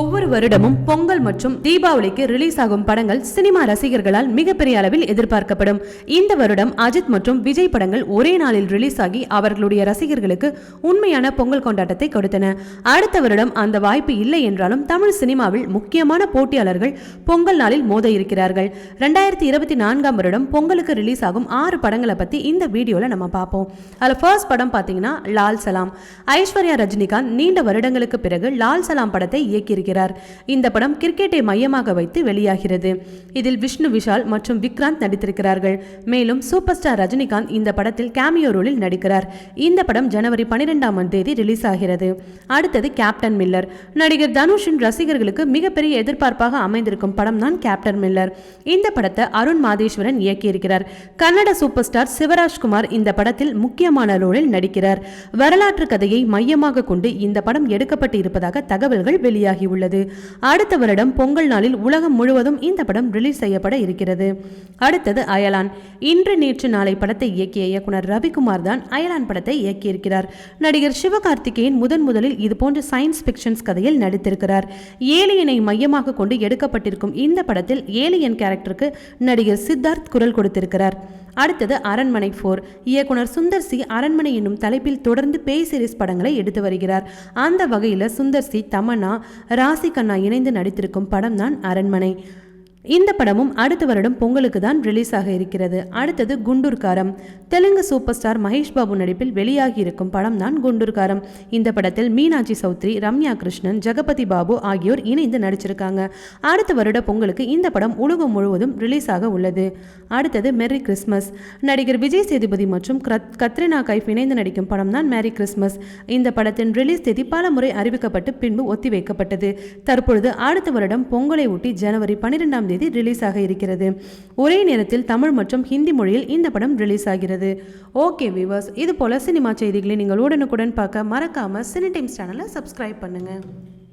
ஒவ்வொரு வருடமும் பொங்கல் மற்றும் தீபாவளிக்கு ரிலீஸ் ஆகும் படங்கள் சினிமா ரசிகர்களால் மிகப்பெரிய அளவில் எதிர்பார்க்கப்படும். இந்த வருடம் அஜித் மற்றும் விஜய் படங்கள் ஒரே நாளில் ரிலீஸ் ஆகி அவர்களுடைய ரசிகர்களுக்கு உண்மையான பொங்கல் கொண்டாட்டத்தை கொடுத்தன. அடுத்த வருடம் அந்த வாய்ப்பு இல்லை என்றாலும் தமிழ் சினிமாவில் முக்கியமான போட்டியாளர்கள் பொங்கல் நாளில் மோத இருக்கிறார்கள். ரெண்டாயிரத்தி இருபத்தி நான்காம் வருடம் பொங்கலுக்கு ரிலீஸ் ஆகும் ஆறு படங்களை பத்தி இந்த வீடியோல நம்ம பார்ப்போம். அதுல ஃபர்ஸ்ட் படம் பாத்தீங்கன்னா லால் சலாம். ஐஸ்வர்யா ரஜினிகாந்த் நீண்ட வருடங்களுக்கு பிறகு லால் சலாம் படத்தை இயக்கியிருக்கிறார். நடித்திருக்கிறார் இந்த படம் கிரிக்கெட்டை மையமாக வைத்து வெளியாகிறது. இதில் விஷ்ணு விஷால் மற்றும் விக்ராந்த் நடித்திருக்கிறார்கள். மேலும் சூப்பர் ஸ்டார் ரஜினிகாந்த் இந்த படத்தில் கேமியோ ரோலில் நடிக்கிறார். இந்த படம் ஜனவரி பனிரெண்டாம் தேதி ரிலீஸ் ஆகிறது. அடுத்தது கேப்டன் மில்லர். நடிகர் தனுஷின் ரசிகர்களுக்கு மிகப்பெரிய எதிர்பார்ப்பாக அமைந்திருக்கும் படம் தான் கேப்டன் மில்லர். இந்த படத்தை அருண் மாதேஸ்வரன் இயக்கியிருக்கிறார். கன்னட சூப்பர் ஸ்டார் சிவராஜ்குமார் இந்த படத்தில் முக்கியமான ரோலில் நடிக்கிறார். வரலாற்று கதையை மையமாக கொண்டு இந்த படம் எடுக்கப்பட்டு இருப்பதாக தகவல்கள் வெளியாகியுள்ளது உள்ளது. அடுத்த வருடம் பொங்கல் நாளில் உலகம் முழுவதும் இந்த படம் ரிலீஸ் செய்யப்பட இருக்கிறது. அடுத்தது அயலான். இன்று நேற்று நாளை படத்தை இயக்கிய இயக்குனர் ரவிக்குமார் தான் அயலான் படத்தை இயக்கியிருக்கிறார். நடிகர் சிவகார்த்திகேயன் முதன் முதலில் இதுபோன்ற சயின்ஸ் பிக்ஷன்ஸ் கதையில் நடித்திருக்கிறார். ஏலியனை மையமாக கொண்டு எடுக்கப்பட்டிருக்கும் இந்த படத்தில் ஏலியன் கேரக்டருக்கு நடிகர் சித்தார்த் குரல் கொடுத்திருக்கிறார். அடுத்தது அரண்மனை ஃபோர் இயக்குனர் சுந்தர் சி அரண்மனை என்னும் தலைப்பில் தொடர்ந்து பேய் சீரிஸ் படங்களை எடுத்து வருகிறார். அந்த வகையில் சுந்தர் சி தமன்னா ராசி கண்ணா இணைந்து நடித்திருக்கும் படம் தான் அரண்மனை. இந்த படமும் அடுத்த வருடம் பொங்கலுக்கு தான் ரிலீஸ் ஆக இருக்கிறது. அடுத்தது குண்டூர்காரம். தெலுங்கு சூப்பர் ஸ்டார் மகேஷ் பாபு நடிப்பில் வெளியாகி இருக்கும் படம் தான் குண்டூர்காரம். இந்த படத்தில் மீனாட்சி சௌத்ரி ரம்யா கிருஷ்ணன் ஜெகபதி பாபு ஆகியோர் இணைந்து நடிச்சிருக்காங்க. அடுத்த வருட பொங்கலுக்கு இந்த படம் உலகம் முழுவதும் ரிலீஸ் ஆக உள்ளது. அடுத்தது மெரி கிறிஸ்மஸ் நடிகர் விஜய் சேதுபதி மற்றும் கத்ரினா கைஃப் இணைந்து நடிக்கும் படம் தான் மேரி கிறிஸ்மஸ் இந்த படத்தின் ரிலீஸ் தேதி பல முறை அறிவிக்கப்பட்டு பின்பு ஒத்திவைக்கப்பட்டது. தற்பொழுது அடுத்த வருடம் பொங்கலை ஒட்டி ஜனவரி பன்னிரெண்டாம் தேதி ரிலீஸ் ஆக இருக்கிறது. ஒரே நேரத்தில் தமிழ் மற்றும் ஹிந்தி மொழியில் இந்த படம் ரிலீஸ் ஆகிறது. ஓகே வியூவர்ஸ் இது போல சினிமா செய்திகளை நீங்கள் உடனுக்குடன் பார்க்க மறக்காம சினி டைம்ஸ் சேனலை சப்ஸ்கிரைப் பண்ணுங்க.